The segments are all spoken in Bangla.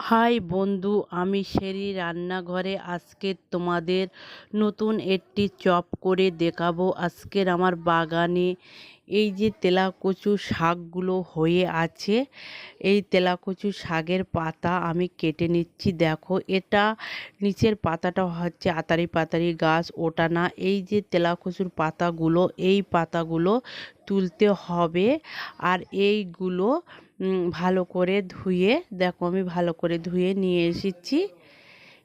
হাই বন্ধু, আমি শেরি রান্নাঘরে আজকে তোমাদের নতুন একটি চপ করে দেখাবো। আজকের আমার বাগানে এই যে তেলাকচু শাকগুলো হয়ে আছে, এই তেলাকচু শাকের পাতা আমি কেটে নিচ্ছি। দেখো, এটা নিচের পাতাটা হচ্ছে আতারি পাতারি গাছ, ওটা না, এই যে তেলাকচুর পাতাগুলো, এই পাতাগুলো তুলতে হবে। আর এইগুলো ভালো করে ধুয়ে, দেখো আমি ভালো করে ধুয়ে নিয়ে এসেছি।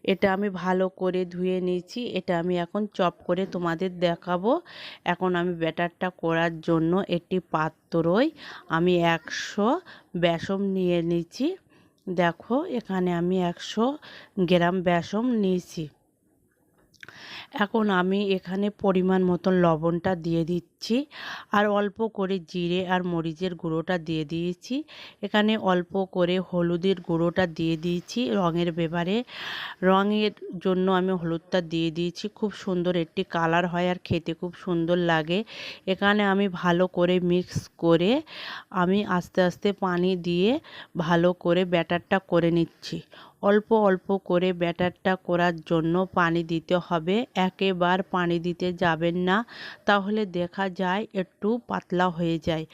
এটা আমি ভালো করে ধুয়ে নিয়েছি, এটা আমি এখন চপ করে তোমাদের দেখাবো। এখন আমি ব্যাটারটা করার জন্য একটি পাত্রই আমি একশো বেসম নিয়ে নিয়েছি। দেখো এখানে আমি একশো গ্রাম বেসম নিয়েছি। এখন আমি এখানে পরিমাণ মতন লবণটা দিয়ে দিচ্ছি আর অল্প করে জিরে আর মরিচের গুঁড়োটা দিয়ে দিয়েছি। এখানে অল্প করে হলুদের গুঁড়োটা দিয়ে দিয়েছি রঙের ব্যাপারে। রঙের জন্য আমি হলুদটা দিয়ে দিয়েছি। খুব সুন্দর একটি কালার হয় আর খেতে খুব সুন্দর লাগে। এখানে আমি ভালো করে মিক্স করে আমি আস্তে আস্তে পানি দিয়ে ভালো করে ব্যাটারটা করে নিচ্ছি। অল্প অল্প করে ব্যাটারটা করার জন্য পানি দিতে হবে। একেবার পানি দিতে যাবেন না, তাহলে দেখা যায় একটু পাতলা হয়ে যায়।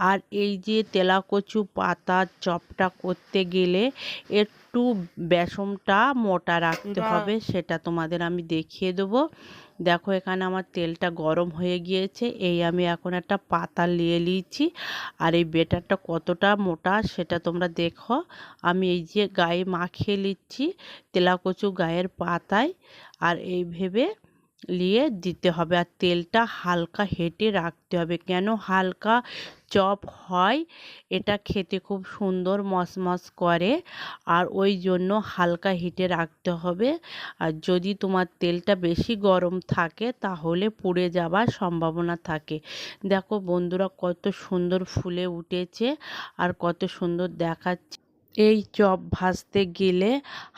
আর এই যে তেলাকচু পাতা চপটা করতে গেলে একটু বেসমটা মোটা রাখতে হবে সেটা তোমাদের আমি দেখিয়ে দেবো। দেখো এখানে আমার তেলটা গরম হয়ে গিয়েছে এই আমি এখন একটা পাতা নিয়ে নিয়েছি আর এই বেটারটা কতটা মোটা সেটা তোমরা দেখো। আমি এই যে গায়ে মাখিয়ে নিচ্ছি তেলাকচু গায়ের পাতায় আর এই ভেবে নিয়ে দিতে হবে আর তেলটা হালকা হেঁটে রাখতে হবে। কেন হালকা চপ হয়, এটা খেতে খুব সুন্দর মসমস করে আর ওই জন্য হালকা হিটে রাখতে হবে। আর যদি তোমার তেলটা বেশি গরম থাকে, তাহলে পুড়ে যাবার সম্ভাবনা থাকে। দেখো বন্ধুরা কত সুন্দর ফুলে উঠেছে আর কত সুন্দর দেখাচ্ছে। এই চপ ভাজতে গেলে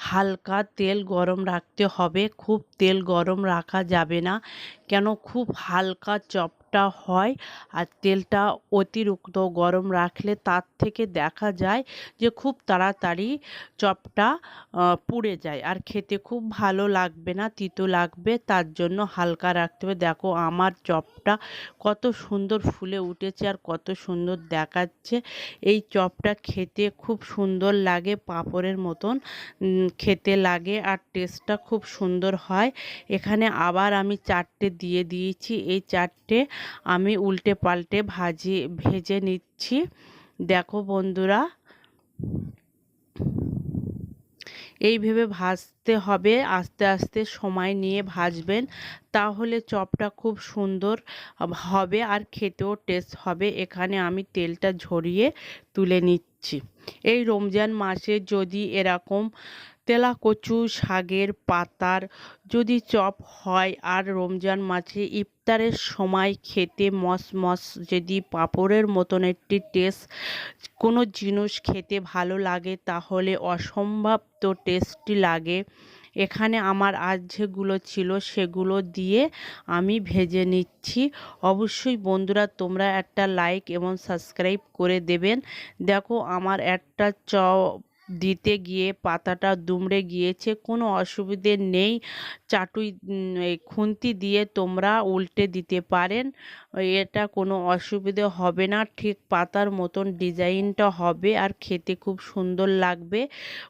হালকা তেল গরম রাখতে হবে। খুব তেল গরম রাখা যাবে না। কেন? খুব হালকা চপ চপটা হয় আর তেলটা অতিরিক্ত গরম রাখলে তার থেকে দেখা যায় যে খুব তাড়াতাড়ি চপটা পুড়ে যায়। আর খেতে খুব ভালো লাগবে না, তিতো লাগবে, তার জন্য হালকা রাখতে হবে। দেখো আমার চপটা কত সুন্দর ফুলে উঠেছে আর কত সুন্দর দেখাচ্ছে। এই চপটা খেতে খুব সুন্দর লাগে, পাঁপড়ের মতন খেতে লাগে আর টেস্টটা খুব সুন্দর হয়। এখানে আবার আমি চারটে দিয়ে দিয়েছি। এই চারটে আমি উল্টে পাল্টে ভাজি, ভেজে নিচ্ছি। দেখো বন্ধুরা এইভাবে ভাজতে হবে। আস্তে আস্তে সময় নিয়ে ভাজবেন, তাহলে চপটা খুব সুন্দর হবে আর খেতেও টেস্ট হবে। এখানে আমি তেলটা ঝরিয়ে তুলে নিচ্ছি। এই রমজান মাসে যদি এরকম তেলাকচু শাকের পাতার যদি চপ হয় আর রমজান মাছে ইফতারের সময় খেতে মস মস যদি পাঁপড়ের মতন একটি টেস্ট, কোনো জিনিস খেতে ভালো লাগে তাহলে অসম্ভব তো টেস্টি লাগে। এখানে আমার আজ যেগুলো ছিল সেগুলো দিয়ে আমি ভেজে নিচ্ছি। অবশ্যই বন্ধুরা তোমরা একটা লাইক এবং সাবস্ক্রাইব করে দেবেন। দেখো আমার একটা চ দিতে গিয়ে পাতাটা দুমড়ে গিয়েছে, কোনো অসুবিধে নেই। চাটুই খুন্তি দিয়ে তোমরা উল্টে দিতে পারেন। এটা কোনো অসুবিধে হবে না। ঠিক পাতার মতন ডিজাইনটা হবে আর খেতে খুব সুন্দর লাগবে।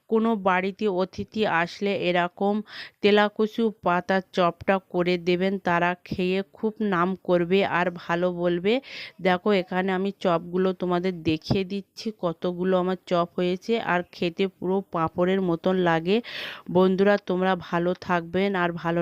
কোনো বাড়িতে অতিথি আসলে এরকম তেলাকুচু পাতার চপটা করে দেবেন, তারা খেয়ে খুব নাম করবে আর ভালো বলবে। দেখো এখানে আমি চপগুলো তোমাদের দেখিয়ে দিচ্ছি, কতগুলো আমার চপ হয়েছে আর খেতে পুরো পাঁপড়ের মতন লাগে। বন্ধুরা তোমরা ভালো থাকবেন আর ভালো